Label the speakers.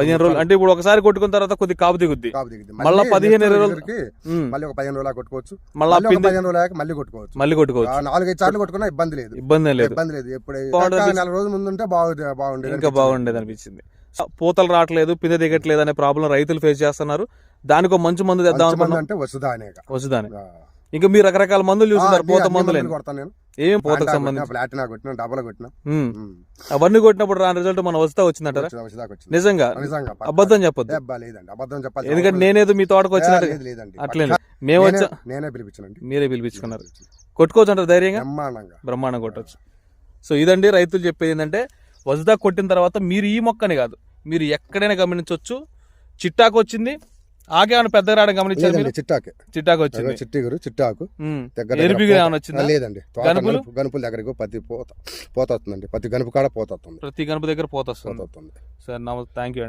Speaker 1: పదిహేను రోజులు. అంటే ఇప్పుడు ఒకసారి కొట్టుకున్న తర్వాత కొద్ది కాపు దిగుద్ది.
Speaker 2: కాపు దిగుద్ది.
Speaker 1: మళ్ళా పదిహేను ఇరవై ఉమ్.
Speaker 2: మళ్ళీ ఒక పదిహేను రోజులు కొట్టుకోవచ్చు.
Speaker 1: మళ్ళా
Speaker 2: పదిహేను రోజులు మళ్ళీ కొట్టుకోవచ్చు.
Speaker 1: మళ్ళీ కొట్టుకోవచ్చు.
Speaker 2: నాలుగైదు సార్లు కొట్టుకున్నా ఇబ్బంది లేదు.
Speaker 1: ఇబ్బంది లేదు.
Speaker 2: ఇబ్బంది లేదు. ఎప్పుడు నెల రోజుల ముందు ఉంటే బాగుంది బాగుండేది
Speaker 1: ఇంకా బాగుండేది అనిపించింది. పూతలు రావట్లేదు పిందె దిగట్లేదు అనే ప్రాబ్లం రైతులు ఫేస్ చేస్తున్నారు. దానికి ఒక మంచి మందు తెద్దాం
Speaker 2: అంటే వసుదా అనేక
Speaker 1: వస్తుందని ఇంకా మీరు రకరకాల మందులు చూస్తున్నారు పూత మందులు
Speaker 2: కొడతాను నేను.
Speaker 1: ఏం పూతకు సంబంధించి?
Speaker 2: ప్లాటినా కొట్టినా డబల్ కొట్టినా.
Speaker 1: అవన్నీ కొట్టినప్పుడు రాని రిజల్ట్ మన వస్తా వచ్చిందంటారా?
Speaker 2: వచ్చిందా, వచ్చిదాకా వచ్చింది.
Speaker 1: నిజంగా. అబద్ధం చెప్పొద్దు.
Speaker 2: లేదండి. అబద్ధం చెప్పాలి
Speaker 1: ఎందుకంటే నేనేదో మీ తోటకు వచ్చినట్టు
Speaker 2: లేదండి.
Speaker 1: అట్లే. మేము
Speaker 2: నేనే-
Speaker 1: వచ్చా
Speaker 2: నేనే పిలిపించానండి.
Speaker 1: మీరే పిలిపించుకున్నారు. కొట్టుకోవచ్చు అంటారు ధైర్యంగా?
Speaker 2: బ్రహ్మాండంగా.
Speaker 1: బ్రహ్మాండం కొట్టచ్చు. సో ఇదండి రైతులు చెప్పేది ఏంటంటే వజదా కొట్టిన తర్వాత మీరు ఈ మొక్కని కాదు మీరు ఎక్కడైనా గమనించవచ్చు చిట్టాకు వచ్చింది ఆకే ఏమైనా పెద్ద రావడం గమనించారు
Speaker 2: చిట్టాకు.
Speaker 1: చిట్టాకు వచ్చింది.
Speaker 2: చిట్టిగురు చిట్టాకు. దగ్గర లేదండి.
Speaker 1: గనుపులు?
Speaker 2: గనుపు- గనుపుల దగ్గరకు ప్రతి పోత పోత వస్తుందండి ప్రతి గనుపు కాడ పోత వస్తుంది
Speaker 1: ప్రతి గణప దగ్గర పోత
Speaker 2: వస్తుంది
Speaker 1: సార్ నమస్తే. థ్యాంక్ యూ అండి.